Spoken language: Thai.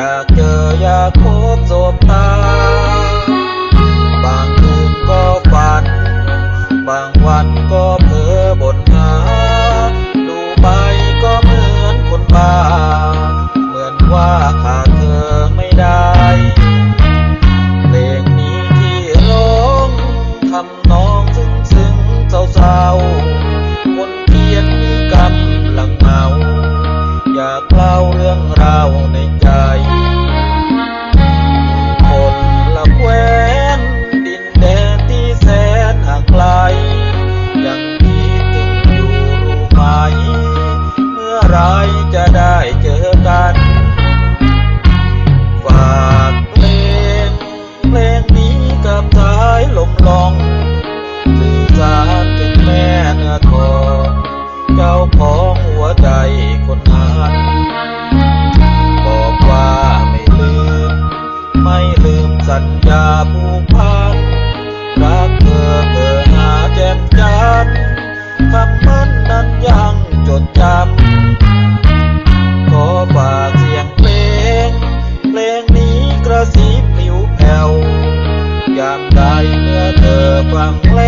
อยากเจออยาก ญญาผูกพันรักเธอเธอหาแจ่มจันคำมันนั้นยังจดจำขอฝากเสียงเพลง เพลงนี้กระซิบผิวแผ่วยามใดเมื่อเธอฟังเพลง